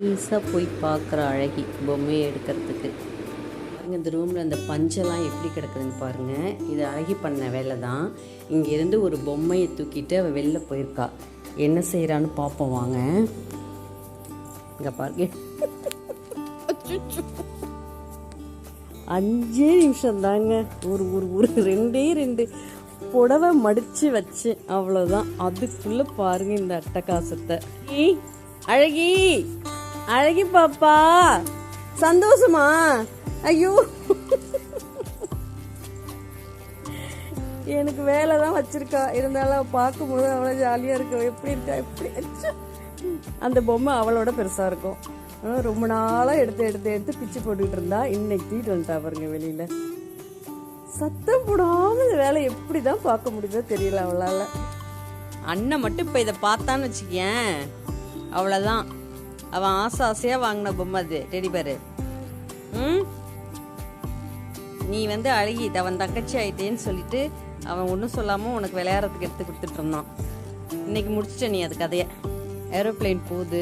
ஈஸாக போய் பார்க்குற அழகி பொம்மையை எடுக்கிறதுக்கு. இந்த ரூமில் அந்த பஞ்செல்லாம் எப்படி கிடக்குதுன்னு பாருங்கள் இது அழகி பண்ண வேலை தான். இங்கேருந்து ஒரு பொம்மையை தூக்கிட்டு அவள் வெளில போயிருக்கா. என்ன செய்கிறான்னு பார்ப்போம் வாங்க. இங்கே பாருங்க. அஞ்சே நிமிஷம் தாங்க. ஒரு ஒரு ஒரு ரெண்டே ரெண்டு. புடவை மடிச்சு வச்சு அவ்வளோதான் அதுக்குள்ளே பாருங்க இந்த அட்டகாசத்தை. அழகி! அழகி பாப்பா. சந்தோஷமா? ஐயோ. எனக்கு வேலை தான் வச்சிருக்கா. இருந்தாலும் பார்க்கும்போது அவ்வளோ ஜாலியாக இருக்கும் எப்படி இருக்கா? எப்படி? அந்த பொம்மை அவளோட பெருசாக இருக்கும். ரொம்ப நாளாக எடுத்து எடுத்து எடுத்து பிச்சு போட்டுக்கிட்டு இருந்தா. இன்னைக்கு தீட்டு வந்துட்டா பாருங்க வெளியில். சத்தம் போடாமல் இந்த வேலை எப்படி தான் பார்க்க முடியுதோ தெரியல அவளால். அண்ணன் மட்டும் இப்போ இதை பார்த்தான்னு வச்சுக்கேன் அவ்வளோதான் அவன் ஆசை ஆசையாக வாங்கின பொம்மை அது டெடிபரு ம்? நீ வந்து அழுகி அவன் தங்கச்சி ஆயிட்டேன்னு சொல்லிட்டு அவன் ஒன்றும் சொல்லாமல் உனக்கு விளையாடுறதுக்கு எடுத்து கொடுத்துட்டு இருந்தான். இன்னைக்கு முடிச்சிட்ட நீ அது கதையை. ஏரோப்ளேன் போகுது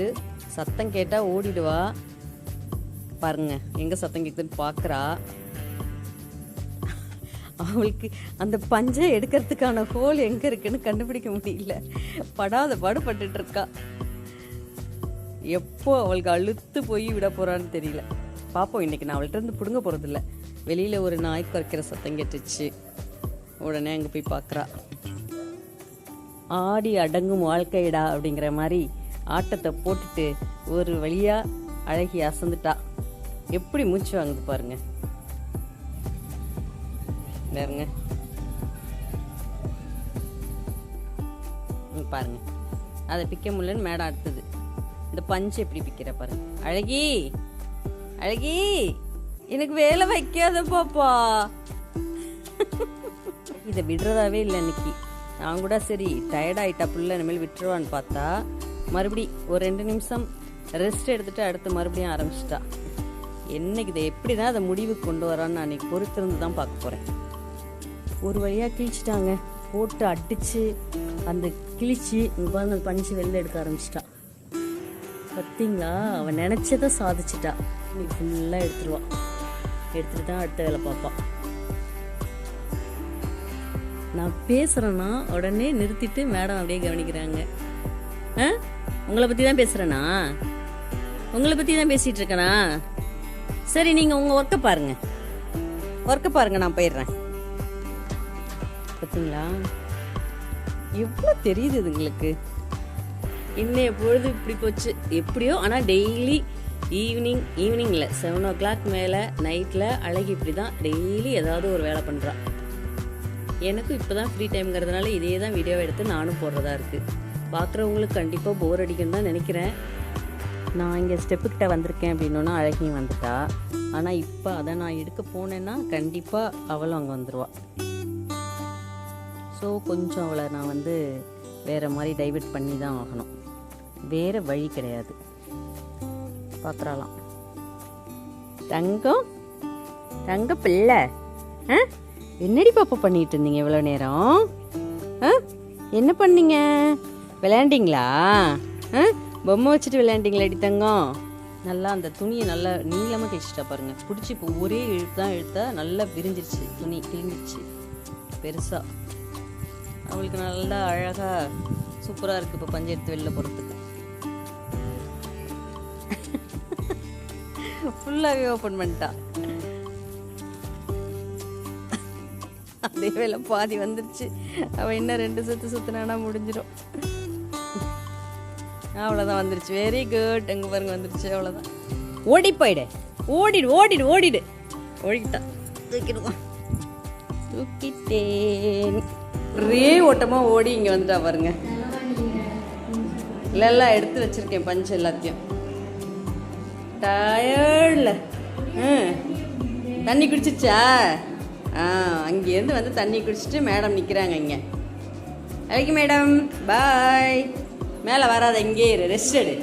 சத்தம் கேட்டால் ஓடிடுவா. பாருங்க எங்கே சத்தம் கேட்குதுன்னு பார்க்குறா அவளுக்கு அந்த பஞ்சை எடுக்கிறதுக்கான ஹோல் எங்கே இருக்குன்னு கண்டுபிடிக்க முடியல. படாத பாடுபட்டுட்டு இருக்கா. எப்போ அவளுக்கு அழுத்து போய் விட போகிறான்னு தெரியல. பாப்போம் இன்னைக்கு நான் அவள்கிட்ட இருந்து பிடுங்க போகிறதில்ல வெளியில் ஒரு நாய் குறைக்கிற சத்தம் கேட்டுச்சு. உடனே அங்கே போய் பார்க்குறா ஆடி அடங்கும் வாழ்க்கையிடா அப்படிங்கிற மாதிரி ஆட்டத்தை போட்டுட்டு ஒரு வழியாக அழகி அசந்துட்டா. எப்படி மூச்சு வாங்குது பாருங்க. பாருங்க பாருங்க. அதை பிக்க முடியலன்னு மேடம் அடுத்தது இந்த பஞ்சு எப்படி பிக்கிற பாருங்க. அழகி அழகி எனக்கு வேலை வைக்காத பாப்பா. இதை விடுறதாவே இல்லை இன்னைக்கு நான் கூட சரி டயர்ட் ஆயிட்டா புள்ள இனிமேல் விட்டுருவான்னு பார்த்தா மறுபடி ஒரு ரெண்டு நிமிஷம் ரெஸ்ட் எடுத்துட்டு அடுத்து மறுபடியும் ஆரம்பிச்சிட்டா. என்னைக்கு இதை எப்படி தான் அதை முடிவுக்கு கொண்டு வரான்னு நான் அன்னைக்கு பொறுத்திருந்து தான் பார்க்க போகிறேன் ஒரு வழியாக கிழிச்சிட்டாங்க. போட்டு அடித்து அந்த கிழிச்சு பாருங்க பஞ்சு வெளில எடுக்க ஆரம்பிச்சிட்டா. பார்த்தீங்களா அவன் நினச்சதை சாதிச்சிட்டா. நீ ஃபுல்லாக எடுத்துருவா. எடுத்துட்டு தான் அடுத்த வேலை பார்ப்பான் நான் பேசுகிறேன்னா உடனே நிறுத்திட்டு மேடம் அப்படியே கவனிக்கிறாங்க. ஆ? உங்களை பற்றி தான் பேசுகிறேனா உங்களை பற்றி தான் பேசிகிட்டு இருக்கேனா? சரி நீங்கள் உங்கள் ஒர்க்கை பாருங்கள் ஒர்க்கை பாருங்கள் நான் போயிடுறேன். பார்த்தீங்களா எவ்வளோ தெரியுது இதுங்களுக்கு இன்னைய பொழுது இப்படி போச்சு. எப்படியோ ஆனால் டெய்லி ஈவினிங் ஈவினிங்கில் செவன் ஓ கிளாக் மேலே நைட்டில் அழகி இப்படி தான் டெய்லி ஏதாவது ஒரு வேலை பண்ணுறான் எனக்கும் இப்போ தான் ஃப்ரீ டைம்ங்கிறதுனால இதே தான் வீடியோ எடுத்து நானும் போடுறதா இருக்குது பார்க்குறவங்களுக்கு கண்டிப்பாக போர் அடிக்குன்னு தான் நினைக்கிறேன். நான் இங்கே ஸ்டெப்புக்கிட்ட வந்திருக்கேன் அப்படின்னா அழகியும் வந்துட்டா. ஆனால் இப்போ அதை நான் எடுக்க போனேன்னா கண்டிப்பாக அவளும் அங்கே வந்துடுவா ஸோ கொஞ்சம் அவளை நான் வந்து வேறு மாதிரி டைவெர்ட் பண்ணி தான் ஆகணும். வேறு வழி கிடையாது. பார்க்குறாலாம் தங்கம்? தங்க பிள்ளை? ஆ? என்னடி பாப்பா பண்ணிட்டு இருந்தீங்க இவ்வளோ நேரம்? ஆ? என்ன பண்ணீங்க? விளையாண்டிங்களா? ஆ? பொம்மை வச்சுட்டு விளையாண்டிங்களாடி தங்கம்? நல்லா அந்த துணியை நல்லா நீளமாக தைச்சிட்டா பாருங்க. பிடிச்சி இப்போ ஒரே இழுத்து தான் இழுத்தா நல்லா விரிஞ்சிருச்சு. துணி கிழிஞ்சிருச்சு. பெருசாக அவளுக்கு நல்லா அழகா சூப்பராக இருக்கு இப்போ பஞ்சு எடுத்து வெளில போகிறதுக்கு ஃபுல்லாகவே ஓப்பன் பண்ணிட்டா. அதே வேலை பாதி வந்துருச்சு. அவள் இன்னும் ரெண்டு சுத்து சுத்தினானா முடிஞ்சிடும் அவ்வளோதான் வந்துருச்சு. வெரி குட் எங்க பாருங்க வந்துருச்சு. அவ்வளோதான் ஓடி போயிடு. ஓடிடு ஓடிடு ஓடிடு. ஓடிக்கிட்டா. தூக்கிடுவான் தூக்கிட்டேன். ஒரே ஓட்டமா ஓடி இங்க வந்துட்டா பாருங்க. இல்ல எடுத்து வச்சிருக்கேன். பஞ்சு எல்லாத்தையும். டயர்டில் தண்ணி குடிச்சிச்சா ஆ அங்கேருந்து வந்து தண்ணி குடிச்சிட்டு மேடம் நிற்கிறாங்க இங்கே. வரைக்கும் மேடம். பாய் மேலே வராத இங்கே இரு. ரெஸ்ட் எடு.